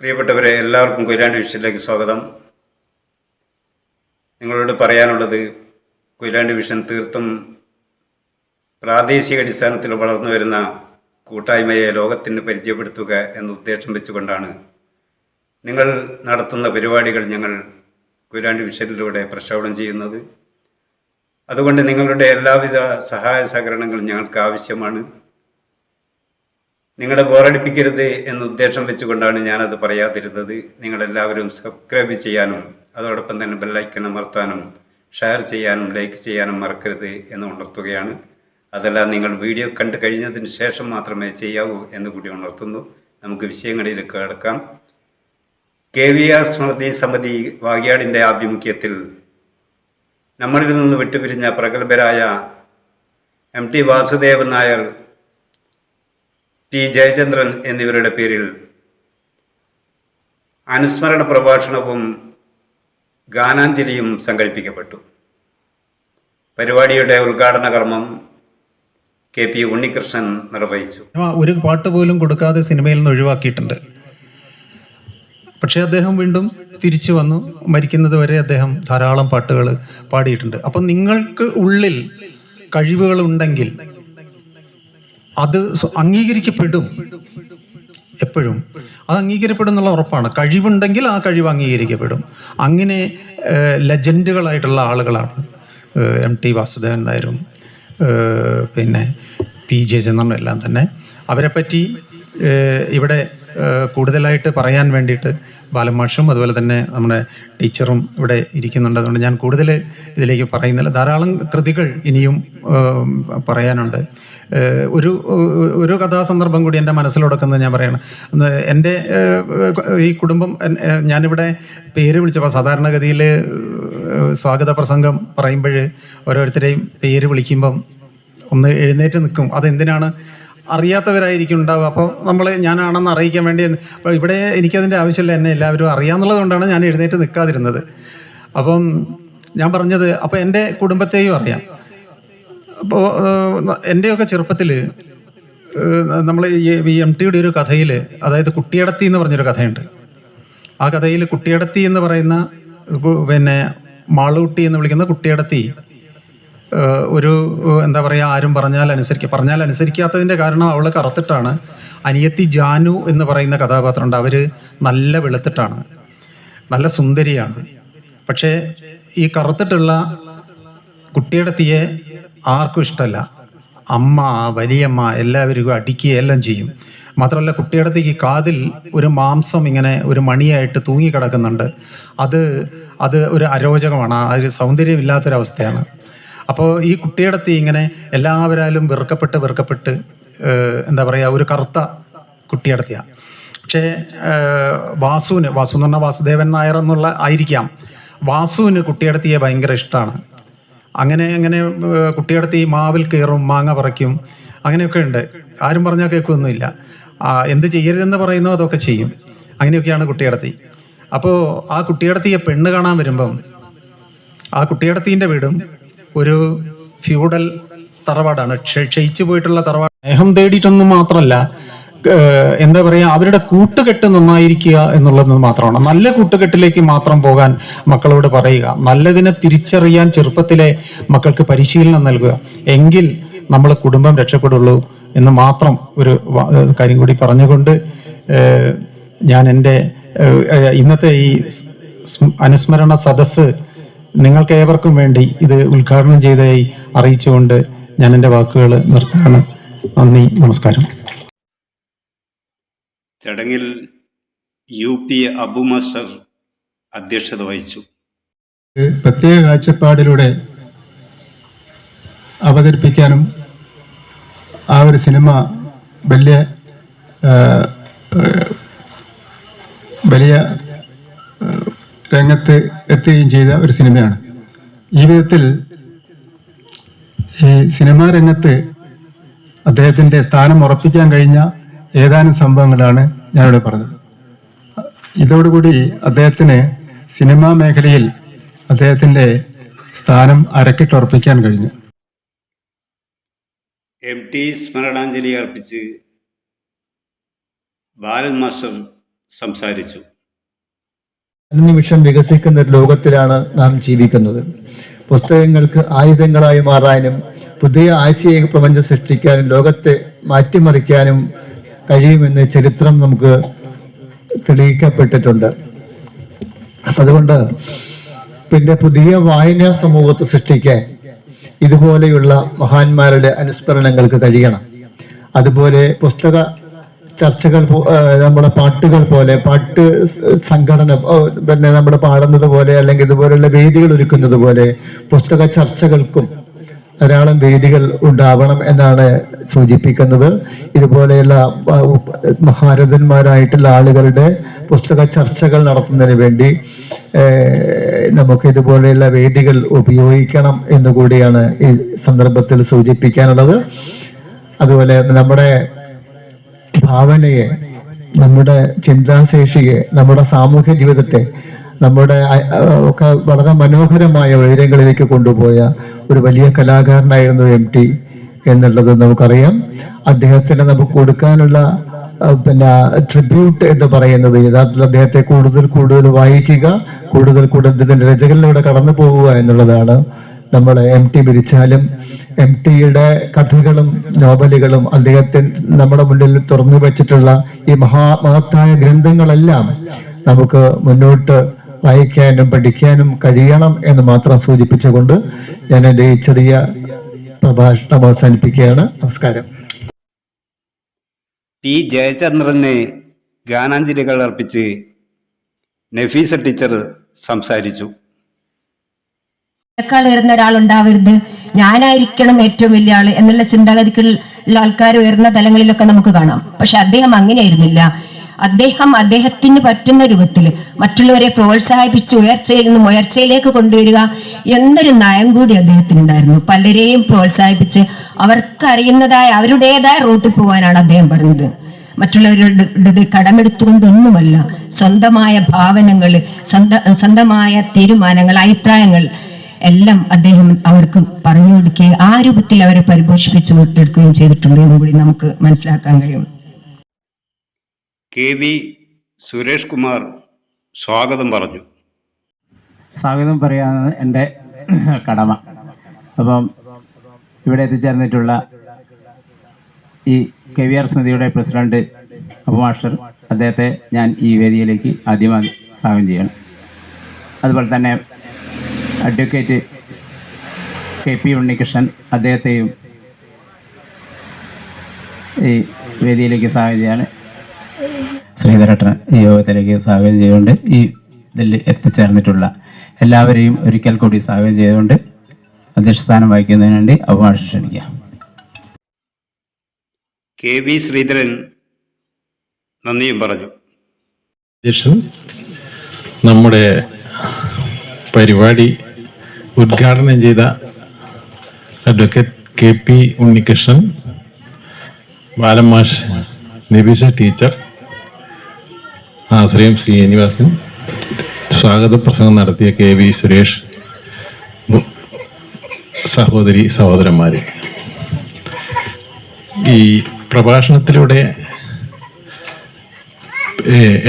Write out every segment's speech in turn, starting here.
പ്രിയപ്പെട്ടവരെ എല്ലാവർക്കും കൊയിലാണ്ടി വിഷനിലേക്ക് സ്വാഗതം. നിങ്ങളോട് പറയാനുള്ളത് കൊയിലാണ്ടി വിഷൻ തീർത്തും പ്രാദേശിക അടിസ്ഥാനത്തിൽ വളർന്നു വരുന്ന കൂട്ടായ്മയെ ലോകത്തിന് പരിചയപ്പെടുത്തുക എന്ന ഉദ്ദേശം വെച്ചുകൊണ്ടാണ് നിങ്ങൾ നടത്തുന്ന പരിപാടികൾ ഞങ്ങൾ കൊയിലാണ്ടി വിഷനിലൂടെ പ്രക്ഷേപണം ചെയ്യുന്നത്. അതുകൊണ്ട് നിങ്ങളുടെ എല്ലാവിധ സഹായ സഹകരണങ്ങളും ഞങ്ങൾക്ക് ആവശ്യമാണ്. നിങ്ങളെ ബോറടിപ്പിക്കരുത് എന്ന ഉദ്ദേശം വെച്ചുകൊണ്ടാണ് ഞാനത് പറയാതിരുന്നത്. നിങ്ങളെല്ലാവരും സബ്സ്ക്രൈബ് ചെയ്യാനും അതോടൊപ്പം തന്നെ ബെല്ലൈക്കൺ അമർത്താനും ഷെയർ ചെയ്യാനും ലൈക്ക് ചെയ്യാനും മറക്കരുത് എന്ന് ഉണർത്തുകയാണ്. അതെല്ലാം നിങ്ങൾ വീഡിയോ കണ്ടു കഴിഞ്ഞതിന് ശേഷം മാത്രമേ ചെയ്യാവൂ എന്ന് കൂടി ഉണർത്തുന്നു. നമുക്ക് വിഷയങ്ങളിലേക്ക് കടക്കാം. കെ വി ആർ സ്മൃതി സമിതി വാഗ്യാടിന്റെ ആഭിമുഖ്യത്തിൽ നമ്മളിൽ നിന്ന് വിട്ടുപിരിഞ്ഞ പ്രഗത്ഭരായ M T Vasudevan Nair T Jayachandran എന്നിവരുടെ പേരിൽ അനുസ്മരണ പ്രഭാഷണവും ഗാനാഞ്ജലിയും സംഘടിപ്പിക്കപ്പെട്ടു പരിപാടിയുടെ ഉദ്ഘാടന കർമ്മം കെ പി ഉണ്ണികൃഷ്ണൻ നിർവഹിച്ചു. ഒരു പാട്ട് പോലും കൊടുക്കാതെ സിനിമയിൽ നിന്ന് ഒഴിവാക്കിയിട്ടുണ്ട്. പക്ഷേ അദ്ദേഹം വീണ്ടും തിരിച്ചു വന്നു. മരിക്കുന്നത് വരെ അദ്ദേഹം ധാരാളം പാട്ടുകൾ പാടിയിട്ടുണ്ട്. അപ്പം നിങ്ങൾക്ക് ഉള്ളിൽ കഴിവുകൾ ഉണ്ടെങ്കിൽ അത് അംഗീകരിക്കപ്പെടും. എപ്പോഴും. അത് അംഗീകരിക്കപ്പെടും എന്നുള്ള ഉറപ്പാണ്. കഴിവുണ്ടെങ്കിൽ ആ കഴിവ് അംഗീകരിക്കപ്പെടും. അങ്ങനെ ലെജൻഡുകളായിട്ടുള്ള ആളുകളാണ്. എം ടി വാസുദേവൻ നായരും പിന്നെ പി ജെ എല്ലാം തന്നെ. പറ്റി ഇവിടെ കൂടുതലായിട്ട് പറയാൻ വേണ്ടിയിട്ട് ബാലമാഷും അതുപോലെ തന്നെ നമ്മുടെ ടീച്ചറും ഇവിടെ ഇരിക്കുന്നുണ്ട്. അതുകൊണ്ട് ഞാൻ കൂടുതൽ ഇതിലേക്ക് പറയുന്നില്ല. ധാരാളം കൃതികൾ ഇനിയും പറയാനുണ്ട്. ഒരു ഒരു കഥാസന്ദർഭം കൂടി എന്റെ മനസ്സിലുടക്കുന്നത് ഞാൻ പറയണം. എന്റെ ഈ കുടുംബം ഞാനിവിടെ പേര് വിളിച്ചപ്പോൾ സാധാരണഗതിയിൽ സ്വാഗത പ്രസംഗം പറയുമ്പോൾ ഓരോരുത്തരെയും പേര് വിളിക്കുമ്പം ഒന്ന് എഴുന്നേറ്റ് നിൽക്കും. അതെന്തിനാണ് അറിയാത്തവരായിരിക്കും ഉണ്ടാവുക. അപ്പോൾ നമ്മൾ ഞാനാണെന്ന് അറിയിക്കാൻ വേണ്ടി അപ്പോൾ ഇവിടെ എനിക്കതിന്റെ ആവശ്യമില്ല എന്നെ എല്ലാവരും അറിയാമെന്നുള്ളത് കൊണ്ടാണ് ഞാൻ എഴുന്നേറ്റ് നിൽക്കാതിരുന്നത്. അപ്പം ഞാൻ പറഞ്ഞത് അപ്പോൾ എന്റെ കുടുംബത്തെയും അറിയാം. അപ്പോൾ എന്റെയൊക്കെ ചെറുപ്പത്തിൽ നമ്മൾ ഈ എം ടിയുടെ ഒരു കഥയിൽ അതായത് കുട്ടിയടത്തി എന്ന് പറഞ്ഞൊരു കഥയുണ്ട്. ആ കഥയിൽ കുട്ടിയടത്തി എന്ന് പറയുന്ന പിന്നെ മാളൂട്ടി എന്ന് വിളിക്കുന്ന കുട്ടിയടത്തി ഒരു എന്താ പറയുക ആരും പറഞ്ഞാൽ അനുസരിക്കാത്തതിന്റെ കാരണം അവൾ കറുത്തിട്ടാണ്. അനിയത്തി ജാനു എന്ന് പറയുന്ന കഥാപാത്രമുണ്ട്. അവർ നല്ല വെളുത്തിട്ടാണ്. നല്ല സുന്ദരിയാണ്. പക്ഷേ ഈ കറുത്തിട്ടുള്ള കുട്ടിയടത്തിയെ ആർക്കും ഇഷ്ടമല്ല. അമ്മ വലിയമ്മ എല്ലാവരും അടിക്കുക എല്ലാം ചെയ്യും. മാത്രമല്ല കുട്ടിയടത്തേക്ക് കാതിൽ ഒരു മാംസം ഇങ്ങനെ ഒരു മണിയായിട്ട് തൂങ്ങി കിടക്കുന്നുണ്ട് അത് അത് ഒരു അരോചകമാണ്. ആ ഒരു സൗന്ദര്യമില്ലാത്തൊരവസ്ഥയാണ്. അപ്പോൾ ഈ കുട്ടിയടത്തി ഇങ്ങനെ എല്ലാവരാലും വെറുക്കപ്പെട്ട് വെറുക്കപ്പെട്ട് എന്താ പറയുക ഒരു കറുത്ത കുട്ടിയടത്തിയാണ് പക്ഷേ വാസുവിന് വാസു എന്ന് പറഞ്ഞാൽ വാസുദേവൻ നായർ എന്നുള്ള ആയിരിക്കാം. വാസുവിന് കുട്ടിയടത്തിയെ ഭയങ്കര ഇഷ്ടമാണ് അങ്ങനെ അങ്ങനെ കുട്ടിയടത്തി മാവിൽ കയറും മാങ്ങ പറിക്കും അങ്ങനെയൊക്കെ ഉണ്ട്. ആരും പറഞ്ഞാൽ കേൾക്കൊന്നുമില്ല. എന്ത് ചെയ്യരുതെന്ന് പറയുന്നോ അതൊക്കെ ചെയ്യും. അങ്ങനെയൊക്കെയാണ് കുട്ടിയടത്തി. അപ്പോൾ ആ കുട്ടിയടത്തിയെ പെണ്ണ് കാണാൻ വരുമ്പം ആ കുട്ടിയടത്തീന്റെ വീടും ഒരു ഫ്യൂഡൽ തറവാടാണ്. ക്ഷയിച്ചു പോയിട്ടുള്ള തറവാട് സ്നേഹം തേടിയിട്ടൊന്നും മാത്രമല്ല എന്താ പറയുക അവരുടെ കൂട്ടുകെട്ട് നന്നായിരിക്കുക എന്നുള്ളത് മാത്രമാണ്. നല്ല കൂട്ടുകെട്ടിലേക്ക് മാത്രം പോകാൻ മക്കളോട് പറയുക. നല്ലതിനെ തിരിച്ചറിയാൻ ചെറുപ്പത്തിലെ മക്കൾക്ക് പരിശീലനം നൽകുക. എങ്കിൽ നമ്മൾ കുടുംബം രക്ഷപ്പെടുള്ളൂ എന്ന് മാത്രം ഒരു കാര്യം കൂടി പറഞ്ഞുകൊണ്ട് ഞാൻ എന്റെ ഇന്നത്തെ ഈ അനുസ്മരണ സദസ്സ് നിങ്ങൾക്ക് ഏവർക്കും വേണ്ടി ഇത് ഉദ്ഘാടനം ചെയ്തതായി അറിയിച്ചുകൊണ്ട് ഞാൻ എന്റെ വാക്കുകൾ നിർത്തുകയാണ്. നന്ദി നമസ്കാരം. ചടങ്ങിൽ യു പി അബു മാസ്റ്റർ അധ്യക്ഷത വഹിച്ചു. പ്രത്യേക കാഴ്ചപ്പാടിലൂടെ അവതരിപ്പിക്കാനും ആ ഒരു സിനിമ വലിയ വലിയ രംഗത്ത് എത്തുകയും ചെയ്ത ഒരു സിനിമയാണ്. ഈ വിധത്തിൽ ഈ സിനിമാ രംഗത്ത് അദ്ദേഹത്തിന്റെ സ്ഥാനം ഉറപ്പിക്കാൻ കഴിഞ്ഞ ഏതാനും സംഭവങ്ങളാണ് ഞാനിവിടെ പറഞ്ഞത്. ഇതോടുകൂടി അദ്ദേഹത്തിന് സിനിമാ മേഖലയിൽ അദ്ദേഹത്തിന്റെ സ്ഥാനം അരക്കിട്ടുറപ്പിക്കാൻ കഴിഞ്ഞു. എം ടി സ്മരണാഞ്ജലി അർപ്പിച്ച് ബാലൻ മാസ്റ്റർ സംസാരിച്ചു. അനുനിമിഷം വികസിക്കുന്ന ഒരു ലോകത്തിലാണ് നാം ജീവിക്കുന്നത്. പുസ്തകങ്ങൾക്ക് ആയുധങ്ങളായി മാറാനും പുതിയ ആശയ പ്രപഞ്ചം സൃഷ്ടിക്കാനും ലോകത്തെ മാറ്റിമറിക്കാനും കഴിയുമെന്ന് ചരിത്രം നമുക്ക് തെളിയിക്കപ്പെട്ടിട്ടുണ്ട്. അതുകൊണ്ട് പിന്നെ പുതിയ വായനാ സമൂഹത്തെ സൃഷ്ടിക്കാൻ ഇതുപോലെയുള്ള മഹാന്മാരുടെ അനുസ്മരണങ്ങൾക്ക് കഴിയണം. അതുപോലെ പുസ്തക ചർച്ചകൾ നമ്മുടെ പാട്ടുകൾ പോലെ പാട്ട് സംഘടന പിന്നെ നമ്മൾ പാടുന്നത് പോലെ അല്ലെങ്കിൽ ഇതുപോലെയുള്ള വേദികൾ ഒരുക്കുന്നത് പോലെ പുസ്തക ചർച്ചകൾക്കും ധാരാളം വേദികൾ ഉണ്ടാവണം എന്നാണ് സൂചിപ്പിക്കുന്നത്. ഇതുപോലെയുള്ള മഹാരഥന്മാരായിട്ടുള്ള ആളുകളുടെ പുസ്തക ചർച്ചകൾ നടത്തുന്നതിന് വേണ്ടി നമുക്ക് ഇതുപോലെയുള്ള വേദികൾ ഉപയോഗിക്കണം എന്നുകൂടിയാണ് ഈ സന്ദർഭത്തിൽ സൂചിപ്പിക്കാനുള്ളത്. അതുപോലെ നമ്മുടെ ഭാവനയെ നമ്മുടെ ചിന്താശേഷിയെ നമ്മുടെ സാമൂഹ്യ ജീവിതത്തെ നമ്മുടെ ഒക്കെ വളരെ മനോഹരമായ ഉയരങ്ങളിലേക്ക് കൊണ്ടുപോയ ഒരു വലിയ കലാകാരനായിരുന്നു എം ടി എന്നുള്ളത് നമുക്കറിയാം. അദ്ദേഹത്തിന് നമുക്ക് കൊടുക്കാനുള്ള പിന്നെ ട്രിബ്യൂട്ട് എന്ന് പറയുന്നത് യഥാർത്ഥത്തിൽ അദ്ദേഹത്തെ കൂടുതൽ കൂടുതൽ വായിക്കുക കൂടുതൽ കൂടുതൽ രചകളിലൂടെ കടന്നു പോവുക എന്നുള്ളതാണ് നമ്മൾ എം ടി വിരിച്ചാലും എം ടിയുടെ കഥകളും നോവലുകളും അദ്ദേഹത്തിന് നമ്മുടെ മുന്നിൽ തുറന്നു വെച്ചിട്ടുള്ള ഈ മഹാ മഹത്തായ ഗ്രന്ഥങ്ങളെല്ലാം നമുക്ക് മുന്നോട്ട് വായിക്കാനും പഠിക്കാനും കഴിയണം എന്ന് മാത്രം സൂചിപ്പിച്ചുകൊണ്ട് ഞാൻ എന്റെ ഈ ചെറിയ പ്രഭാഷണം അവസാനിപ്പിക്കുകയാണ്. നമസ്കാരം. പി ജയചന്ദ്രന് ഗാനാഞ്ജലികൾ അർപ്പിച്ച് നഫീസ ടീച്ചർ സംസാരിച്ചു. എന്നെക്കാൾ ഉയർന്ന ഒരാൾ ഉണ്ടാവരുത് ഞാനായിരിക്കണം ഏറ്റവും വലിയ ആൾ എന്നുള്ള ചിന്താഗതിക്കുള്ള ആൾക്കാർ ഉയർന്ന തലങ്ങളിലൊക്കെ നമുക്ക് കാണാം. പക്ഷെ അദ്ദേഹം അങ്ങനെയായിരുന്നില്ല. അദ്ദേഹം അദ്ദേഹത്തിന് പറ്റുന്ന രൂപത്തിൽ മറ്റുള്ളവരെ പ്രോത്സാഹിപ്പിച്ച് ഉയർച്ചയിൽ നിന്നും ഉയർച്ചയിലേക്ക് കൊണ്ടുവരിക എന്നൊരു നയം കൂടി അദ്ദേഹത്തിന് ഉണ്ടായിരുന്നു പലരെയും പ്രോത്സാഹിപ്പിച്ച് അവർക്ക് അറിയുന്നതായ അവരുടേതായ റൂട്ടിൽ പോകാനാണ് അദ്ദേഹം പറഞ്ഞത്. മറ്റുള്ളവരുടെ കടമെടുത്തുകൊണ്ടൊന്നുമല്ല. സ്വന്തമായ ഭാവനകൾ സ്വന്ത സ്വന്തമായ തീരുമാനങ്ങൾ അഭിപ്രായങ്ങൾ എല്ലാം അദ്ദേഹം അവർക്ക് പറഞ്ഞു കൊടുക്കുകയും ആ രൂപത്തിൽ അവരെ പരിപോഷിപ്പിച്ചു എടുക്കുകയും ചെയ്തിട്ടുണ്ട് എന്നും കൂടി നമുക്ക് മനസ്സിലാക്കാൻ കഴിയും. കെ വി സുരേഷ് കുമാർ സ്വാഗതം പറഞ്ഞു. സ്വാഗതം പറയാനാണ് എന്റെ കടമ. അപ്പം ഇവിടെ എത്തിച്ചേർന്നിട്ടുള്ള ഈ കെ വി ആർ സ്മൃതിയുടെ പ്രസിഡന്റ് അബുമാസ്റ്റർ അദ്ദേഹത്തെ ഞാൻ ഈ വേദിയിലേക്ക് ആദ്യമായി സ്വാഗതം ചെയ്യണം. അതുപോലെ തന്നെ അഡ്വക്കേറ്റ് കെ പി ഉണ്ണികൃഷ്ണൻ അദ്ദേഹത്തെയും ഈ വേദിയിലേക്ക് സ്വാഗതം ചെയ്യാണ്. ശ്രീധരട്ടൻ ഈ യോഗത്തിലേക്ക് സ്വാഗതം ചെയ്തുകൊണ്ട് ഈ ഇതിൽ എത്തിച്ചേർന്നിട്ടുള്ള എല്ലാവരെയും ഒരിക്കൽ കൂടി സ്വാഗതം ചെയ്തുകൊണ്ട് അധ്യക്ഷസ്ഥാനം വഹിക്കുന്നതിന് വേണ്ടി അവകാശം ക്ഷണിക്കാം കെ വി ശ്രീധരൻ നന്ദിയും പറഞ്ഞു. അധ്യക്ഷൻ നമ്മുടെ പരിപാടി ഉദ്ഘാടനം ചെയ്ത അഡ്വക്കേറ്റ് കെ പി ഉണ്ണികൃഷ്ണൻ ബാലമാഷ് നബീസ ടീച്ചർ ആശ്രയം ശ്രീനിവാസൻ സ്വാഗത പ്രസംഗം നടത്തിയ കെ വി സുരേഷ് സഹോദരി സഹോദരന്മാരെ. ഈ പ്രഭാഷണത്തിലൂടെ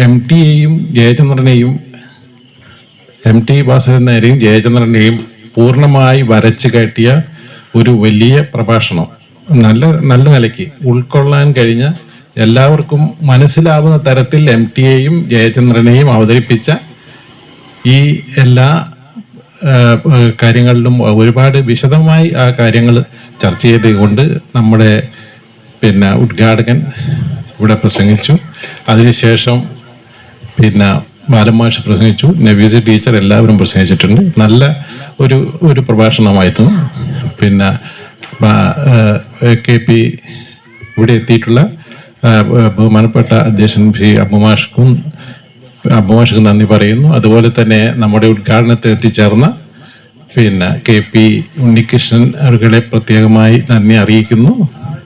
എം എയും ജയചന്ദ്രനെയും എം ടി നായരെയും ജയചന്ദ്രനെയും പൂർണമായി വരച്ചു കയറ്റിയ ഒരു വലിയ പ്രഭാഷണം. നല്ല നല്ല നിലയ്ക്ക്. ഉൾക്കൊള്ളാൻ കഴിഞ്ഞ എല്ലാവർക്കും മനസ്സിലാവുന്ന തരത്തിൽ എം ടിയെയും ജയചന്ദ്രനെയും അവതരിപ്പിച്ച ഈ എല്ലാ കാര്യങ്ങളിലും ഒരുപാട് വിശദമായി ആ കാര്യങ്ങൾ ചർച്ച ചെയ്തുകൊണ്ട് നമ്മുടെ പിന്നെ ഉദ്ഘാടകൻ ഇവിടെ പ്രസംഗിച്ചു. അതിനുശേഷം പിന്നെ ബാലമാഷ് പ്രസംഗിച്ചു. നവീസ് ടീച്ചർ എല്ലാവരും പ്രസംഗിച്ചിട്ടുണ്ട്. നല്ല ഒരു ഒരു പ്രഭാഷണമായിരുന്നു. പിന്നെ കെ പി ഇവിടെ എത്തിയിട്ടുള്ള ബഹുമാനപ്പെട്ട അധ്യക്ഷൻ ശ്രീ അബുമാഷ്ക്കും അബുമാഷ്ക്ക് നന്ദി പറയുന്നു. അതുപോലെ തന്നെ നമ്മുടെ ഉദ്ഘാടനത്തിൽ എത്തിച്ചേർന്ന പിന്നെ കെ പി ഉണ്ണികൃഷ്ണൻ അവരുടെ പ്രത്യേകമായി നന്ദി അറിയിക്കുന്നു.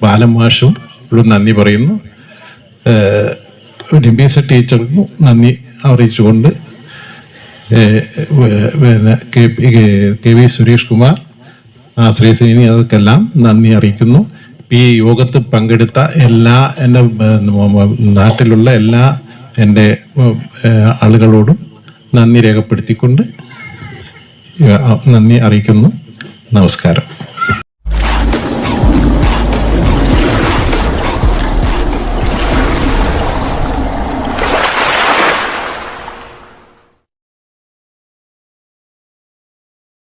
ബാലമാഷും ഇവിടെ നന്ദി പറയുന്നു. നിബീസ ടീച്ചർക്കും നന്ദി അറിയിച്ചുകൊണ്ട് പിന്നെ K P K V Suresh Kumar ആ ശ്രീസേനി അവർക്കെല്ലാം നന്ദി അറിയിക്കുന്നു. ഈ യോഗത്തിൽ പങ്കെടുത്ത എല്ലാ എന്റെ നാട്ടിലുള്ള എല്ലാ എന്റെ ആളുകളോടും നന്ദി രേഖപ്പെടുത്തിക്കൊണ്ട് നന്ദി അറിയിക്കുന്നു. നമസ്കാരം.